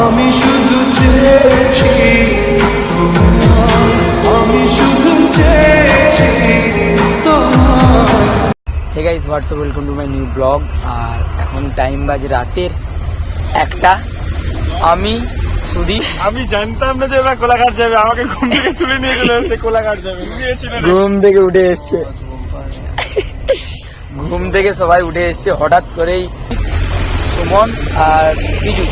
আমি শুধু চেয়েছি আমি শুধু চেয়েছি তোমার। Hey guys what's up welcome to my new blog আর এখন টাইম বাজে রাতের একটা। আমি সুদীপ। আমি জানতাম না যে ওরা কোলাঘাট যাবে। আমাকে ঘুম থেকে তুলে নিয়ে চলে এসেছে কোলাঘাট যাবে। গিয়েছিল ঘুম থেকে উঠে এসছে। ঘুম থেকে সবাই উঠে এসছে হঠাৎ করেই সুমন আর বিজু।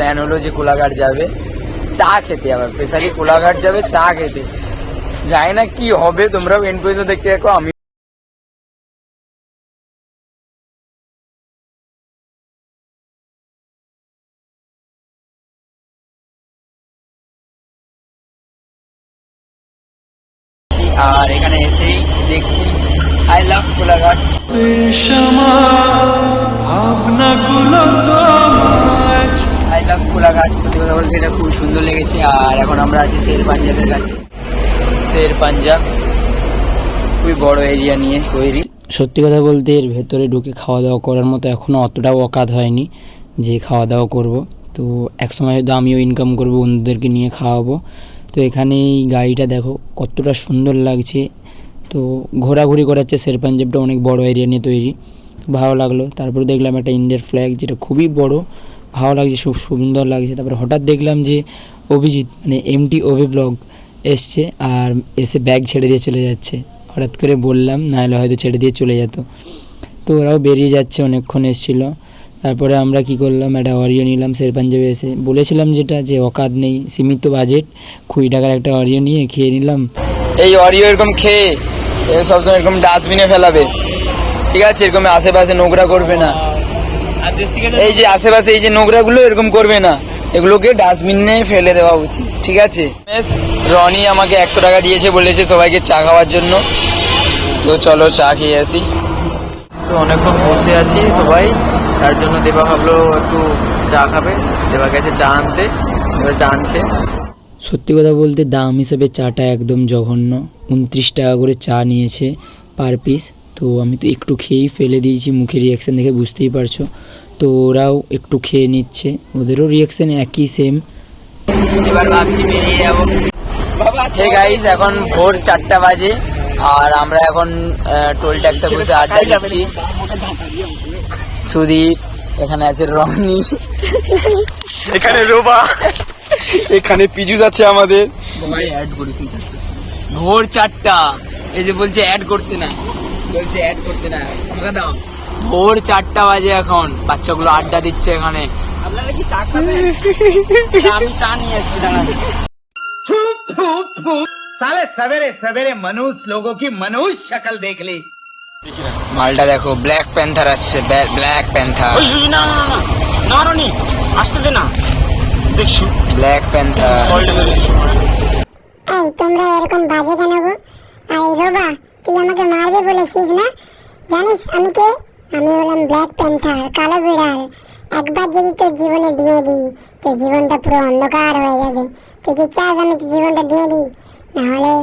প্ল্যান হলো যে কোলাঘাট যাবে, চা খেতে আবার। স্পেশালি কোলাঘাট যাবে, চা খেতে। জানি না কি হবে, তোমরাও এন্ড পর্যন্ত দেখতে দেখো আমি আর এখানে এসেই দেখছি আই লাভ কোলাঘাট। তোমায় আই লাভ কোলাঘাট, সত্যি কথা বলতে এটা খুব সুন্দর লেগেছে, আর এখন আমরা আছি শের পাঞ্জাবের কাছে। শের পাঞ্জাব, খুবই বড় এরিয়া নিয়ে তৈরি। সত্যি কথা বলতে এর ভেতরে ঢুকে খাওয়া দাওয়া করার মতো এখনও অতটাও অকাত হয়নি যে খাওয়া দাওয়া করব। তো এক সময় হয়তো আমিও ইনকাম করব বন্ধুদেরকে নিয়ে খাওয়াবো। তো এখানে এই গাড়িটা দেখো, কতটা সুন্দর লাগছে। তো ঘোরাঘুরি করাচ্ছে শের পাঞ্জাবটা অনেক বড় এরিয়া নিয়ে তৈরি। ভালো লাগল। তারপরে দেখলাম একটা ইন্ডিয়ার ফ্ল্যাগ যেটা খুবই বড়। ভালো লাগছে খুব সুন্দর লাগছে। তারপরে হঠাৎ দেখলাম যে অভিজিৎ মানে এমটি ওভি ব্লগ এসছে আর এসে ব্যাগ ছেড়ে দিয়ে চলে যাচ্ছে। হঠাৎ করে বললাম, নাহলে হয়তো ছেড়ে দিয়ে চলে যেত। তো ওরাও বেরিয়ে যাচ্ছে, অনেকক্ষণ এসেছিল। তারপরে আমরা কি করলাম, একটা অরিও নিলাম শের পাঞ্জাবে এসে। বলেছিলাম যেটা, যে অকাত নেই, সীমিত বাজেট কুড়ি টাকার একটা অরিও নিয়ে খেয়ে নিলাম। এই অরিও এরকম খেয়ে সবসময় এরকম ডাস্টবিনে ফেলাবে। ঠিক আছে, এরকম আশেপাশে নোংরা করবে না। এই যে আশেপাশে এই যে নোংরাগুলো এরকম করবে না। এগুলোকে ডাস্টবিনে ফেলে দেওয়া উচিত ঠিক আছে? বেশ রনি আমাকে একশো টাকা দিয়েছে বলেছে সবাইকে চা খাওয়ার জন্য। তো চলো চা খেয়ে আসি। তো অনেকক্ষণ বসে আছি সবাই তার জন্য দেবা ভাবলো একটু চা খাবে। দেবা গেছে চা আনতে এবার চা আনছে। সত্যি কথা বলতে দাম হিসেবে চাটা একদম জঘন্য। উনত্রিশ টাকা করে চা নিয়েছে পার পিস তো আমি তো একটু খেয়েই ফেলে দিয়েছি মুখের রিয়াকশান দেখে বুঝতেই পারছ। তো ওরাও একটু খেয়ে নিচ্ছে ওদেরও রিয়াকশান একই সেম এবার ভাবছি বেরিয়ে যাব। হে গাইস এখন ভোর চারটা বাজে আর আমরা এখন টোল ট্যাক্সে বসে আড্ডা দিচ্ছি। সুদীপ এখানে আছে রনি। এখানে রোবা। এখানে পিজুস আছে আমাদের। ভোর চারটা এই যে বলছে অ্যাড করতে না। বলছে অ্যাড করতে না। আমাকে দাও। ভোর চারটা বাজে এখন। বাচ্চাগুলো আড্ডা দিচ্ছে এখানে। আপনারা কি চা খাবেন? আমি চা নিয়ে আসছি দাঁড়ান। সালে সবেরে সবেরে মানুষ লোগো কি মানুষ শকল দেখ লি মালটা দেখো ব্ল্যাক প্যান্থার আসছে ব্ল্যাক প্যান্থার না না না না আসতে দে না। দেখছ। ব্ল্যাক প্যান্থার এই তোমরা এরকম বাজে কেন গো? আর রোবা তুই আমাকে মারবে বলেছিস না? জানিস আমি কে? আমি হলাম ব্ল্যাক প্যান্থার কালো বিড়াল। একবার যদি তোর জীবনে দিয়ে দিই, তোর জীবনটা পুরো অন্ধকার হয়ে যাবে। তুই কি চাস আমি তোর জীবনটা দিয়ে দিই? নাহলে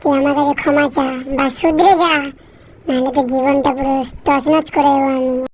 তুই আমার কাছে ক্ষমা চা বা শুধরে যা। নাহলে তোর জীবনটা পুরো তছনছ করে দেবো আমি।